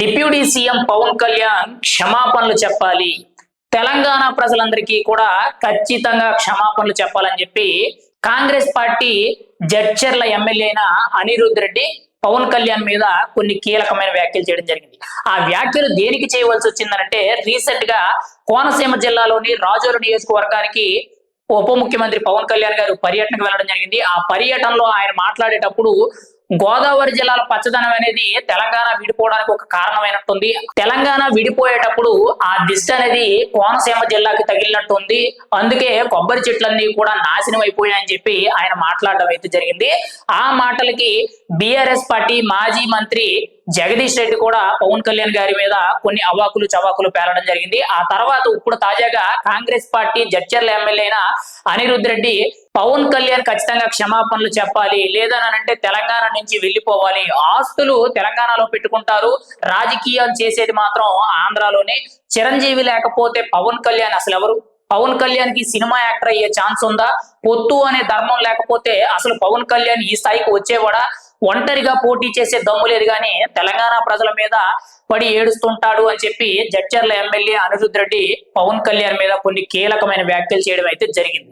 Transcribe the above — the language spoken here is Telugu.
డిప్యూటీ సీఎం పవన్ కళ్యాణ్ క్షమాపణలు చెప్పాలి. తెలంగాణ ప్రజలందరికీ కూడా ఖచ్చితంగా క్షమాపణలు చెప్పాలని చెప్పి కాంగ్రెస్ పార్టీ జడ్చర్ల ఎమ్మెల్యే అయిన అనిరుద్ రెడ్డి పవన్ కళ్యాణ్ మీద కొన్ని కీలకమైన వ్యాఖ్యలు చేయడం జరిగింది. ఆ వ్యాఖ్యలు దేనికి చేయవలసి వచ్చిందనంటే రీసెంట్గా కోనసీమ జిల్లాలోని రాజోలు నియోజకవర్గానికి ఉప ముఖ్యమంత్రి పవన్ కళ్యాణ్ గారు పర్యటనకు వెళ్ళడం జరిగింది. ఆ పర్యటనలో ఆయన మాట్లాడేటప్పుడు గోదావరి జిల్లాల పచ్చదనం అనేది తెలంగాణ విడిపోవడానికి ఒక కారణమైనట్టుంది. తెలంగాణ విడిపోయేటప్పుడు ఆ దిష్టి అనేది కోనసీమ జిల్లాకి తగిలినట్టుంది. అందుకే కొబ్బరి చెట్లన్నీ కూడా నాశనం అయిపోయాయని చెప్పి ఆయన మాట్లాడడం అయితే జరిగింది. ఆ మాటలకి బిఆర్ఎస్ పార్టీ మాజీ మంత్రి జగదీష్ రెడ్డి కూడా పవన్ కళ్యాణ్ గారి మీద కొన్ని అవాకులు చవాకులు పేలడం జరిగింది. ఆ తర్వాత ఇప్పుడు తాజాగా కాంగ్రెస్ పార్టీ జడ్చర్ల ఎమ్మెల్యే అయిన అనిరుద్ రెడ్డి పవన్ కళ్యాణ్ ఖచ్చితంగా క్షమాపణలు చెప్పాలి లేదనంటే తెలంగాణ నుంచి వెళ్ళిపోవాలి. ఆస్తులు తెలంగాణలో పెట్టుకుంటారు. రాజకీయం చేసేది మాత్రం ఆంధ్రాలోనే. చిరంజీవి లేకపోతే పవన్ కళ్యాణ్ అసలు ఎవరు? పవన్ కళ్యాణ్కి సినిమా యాక్టర్ అయ్యే ఛాన్స్ ఉందా? పొత్తు అనే ధర్మం లేకపోతే అసలు పవన్ కళ్యాణ్ ఈ స్థాయికి వచ్చేవాడా? ఒంటరిగా పోటీ చేసే దమ్ము లేదు కానీ తెలంగాణ ప్రజల మీద పడి ఏడుస్తుంటాడు అని చెప్పి జడ్చర్ల ఎమ్మెల్యే అనిరుద్ రెడ్డి పవన్ కళ్యాణ్ మీద కొన్ని కీలకమైన వ్యాఖ్యలు చేయడం అయితే జరిగింది.